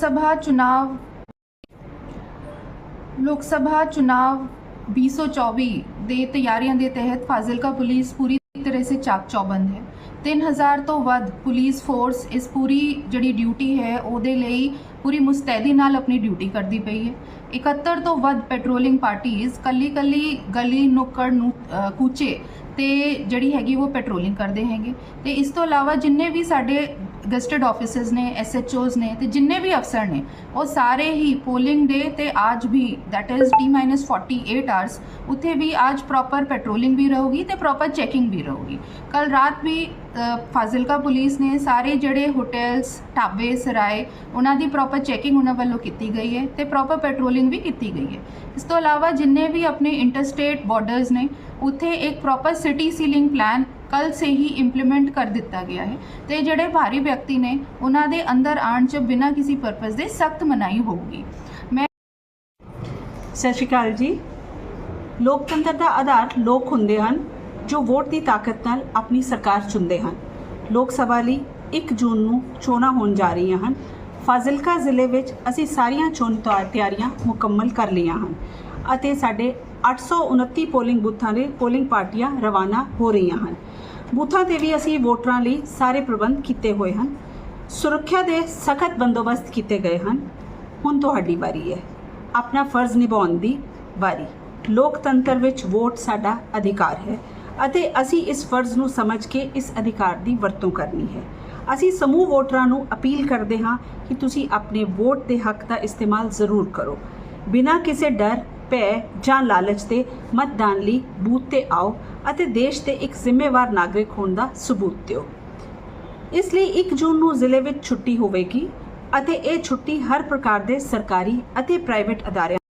ਸਭਾ ਚੁਣਾਵ ਲੋਕ ਸਭਾ ਚੁਣਾਵ 2024 ਦੇ ਤਿਆਰੀਆਂ ਦੇ ਤਹਿਤ ਫਾਜ਼ਿਲਕਾ ਪੁਲਿਸ ਪੂਰੀ ਤਰ੍ਹਾਂ ਸੇ ਚਾਕ ਚੌਬੰਦ ਹੈ। 3000 ਤੋਂ ਵੱਧ ਪੁਲਿਸ ਫੋਰਸ ਇਸ ਪੂਰੀ ਜਿਹੜੀ ਡਿਊਟੀ ਹੈ, ਉਹਦੇ ਲਈ ਪੂਰੀ ਮੁਸਤੈਦੀ ਨਾਲ ਆਪਣੀ ਡਿਊਟੀ ਕਰਦੀ ਪਈ ਹੈ। 71 ਤੋਂ ਵੱਧ ਪੈਟਰੋਲਿੰਗ ਪਾਰਟੀਆਂ ਕੱਲੀ ਕੱਲੀ ਗਲੀ ਨੁੱਕੜ ਨੂੰ ਕੂਚੇ ਤੇ ਜਿਹੜੀ ਹੈਗੀ ਉਹ ਪੈਟਰੋਲਿੰਗ ਕਰਦੇ ਹੈਗੇ। ਤੇ ਇਸ ਤੋਂ ਇਲਾਵਾ ਜਿੰਨੇ ਵੀ ਸਾਡੇ ਗਸਟਡ ਆਫਿਸਰਸ ਨੇ ਐਸਐਚਓਜ਼ ਨੇ ਤੇ ਜਿੰਨੇ ਵੀ ਅਫਸਰ ਨੇ, ਉਹ ਸਾਰੇ ਹੀ ਪੋਲਿੰਗ ਡੇ ਤੇ ਅੱਜ ਵੀ ਦੈਟ ਇਜ਼ T-48 ਆਵਰਸ ਉੱਥੇ ਵੀ ਅੱਜ ਪ੍ਰੋਪਰ ਪੈਟਰੋਲਿੰਗ ਵੀ ਰਹੂਗੀ ਤੇ ਪ੍ਰੋਪਰ ਚੈਕਿੰਗ ਵੀ ਰਹੂਗੀ। ਕੱਲ ਰਾਤ ਵੀ ਫਾਜ਼ਿਲਕਾ ਪੁਲਿਸ ਨੇ ਸਾਰੇ ਜਿਹੜੇ ਹੋਟਲਸ, ਢਾਬੇ, ਸਰਾਏ, ਉਹਨਾਂ ਦੀ ਪ੍ਰੋਪਰ ਚੈਕਿੰਗ ਉਹਨਾਂ ਵੱਲੋਂ ਕੀਤੀ ਗਈ ਹੈ ਤੇ ਪ੍ਰੋਪਰ ਪੈਟਰੋਲਿੰਗ ਵੀ ਕੀਤੀ ਗਈ ਹੈ। ਇਸ ਤੋਂ ਇਲਾਵਾ ਜਿੰਨੇ ਵੀ ਆਪਣੇ ਇੰਟਰਸਟੇਟ ਬਾਰਡਰਸ ਨੇ, ਉੱਥੇ ਇੱਕ ਪ੍ਰੋਪਰ ਸਿਟੀ ਸੀਲਿੰਗ ਪਲਾਨ ਕੱਲ ਸੇ ਹੀ ਇੰਪਲੀਮੈਂਟ ਕਰ ਦਿੱਤਾ ਗਿਆ ਹੈ। ਤੇ ਜਿਹੜੇ ਭਾਰੀ ਵਿਅਕਤੀ ਨੇ, ਉਹਨਾਂ ਦੇ ਅੰਦਰ ਆਉਣ ਚ ਬਿਨਾਂ ਕਿਸੇ ਪਰਪਸ ਦੇ ਸਖਤ ਮਨਾਹੀ ਹੋਊਗੀ। ਮੈਂ ਸਤਿ ਸ਼੍ਰੀ ਅਕਾਲ ਜੀ। ਲੋਕਤੰਤਰ ਦਾ ਆਧਾਰ ਲੋਕ ਹੁੰਦੇ ਹਨ, ਜੋ ਵੋਟ ਦੀ ਤਾਕਤ ਨਾਲ ਆਪਣੀ ਸਰਕਾਰ ਚੁਣਦੇ ਹਨ। ਲੋਕ ਸਭਾ ਲਈ 1 ਜੂਨ ਨੂੰ ਚੋਣਾਂ ਹੋਣ ਜਾ ਰਹੀਆਂ ਹਨ। ਫਾਜ਼ਿਲਕਾ ਜ਼ਿਲ੍ਹੇ ਵਿੱਚ ਅਸੀਂ ਸਾਰੀਆਂ ਚੋਣ ਤਿਆ- ਤਿਆਰੀਆਂ ਮੁਕੰਮਲ ਕਰ ਲਈਆਂ ਹਨ ਅਤੇ ਸਾਡੇ 829 ਪੋਲਿੰਗ ਬੂਥਾਂ ਦੇ ਪੋਲਿੰਗ ਪਾਰਟੀਆਂ ਰਵਾਨਾ ਹੋ ਰਹੀਆਂ ਹਨ। ਬੂਥਾਂ ਤੇ ਵੀ ਅਸੀਂ ਵੋਟਰਾਂ ਲਈ ਸਾਰੇ ਪ੍ਰਬੰਧ ਕੀਤੇ ਹੋਏ ਹਨ। ਸੁਰੱਖਿਆ ਦੇ ਸਖਤ ਬੰਦੋਬਸਤ ਕੀਤੇ ਗਏ ਹਨ। ਹੁਣ ਤੁਹਾਡੀ ਵਾਰੀ ਹੈ। ਆਪਣਾ ਫਰਜ਼ ਨਿਭਾਉਣ ਦੀ ਵਾਰੀ। ਲੋਕਤੰਤਰ ਵਿੱਚ ਵੋਟ ਸਾਡਾ ਅਧਿਕਾਰ ਹੈ ਅਤੇ ਅਸੀਂ ਇਸ ਫਰਜ਼ ਨੂੰ ਸਮਝ ਕੇ ਇਸ ਅਧਿਕਾਰ ਦੀ ਵਰਤੋਂ ਕਰਨੀ ਹੈ। ਅਸੀਂ ਸਮੂਹ ਵੋਟਰਾਂ ਨੂੰ ਅਪੀਲ ਕਰਦੇ ਹਾਂ ਕਿ ਤੁਸੀਂ ਆਪਣੇ ਵੋਟ ਦੇ ਹੱਕ ਦਾ ਇਸਤੇਮਾਲ ਜ਼ਰੂਰ ਕਰੋ। ਬਿਨਾਂ ਕਿਸੇ ਡਰ ਭੈ ਜਾਂ ਲਾਲਚ ਦੇ ਮਤਦਾਨ ਲਈ ਬੂਥ ਤੇ ਆਓ ਅਤੇ ਦੇਸ਼ ਦੇ ਇੱਕ ਜ਼ਿੰਮੇਵਾਰ ਨਾਗਰਿਕ ਹੋਣ ਦਾ ਸਬੂਤ ਦਿਓ। ਇਸ ਲਈ 1 ਜੂਨ ਨੂੰ ਜ਼ਿਲ੍ਹੇ ਵਿੱਚ ਛੁੱਟੀ ਹੋਵੇਗੀ ਅਤੇ ਇਹ ਛੁੱਟੀ ਹਰ ਪ੍ਰਕਾਰ ਦੇ ਸਰਕਾਰੀ ਅਤੇ ਪ੍ਰਾਈਵੇਟ ਅਦਾਰਿਆਂ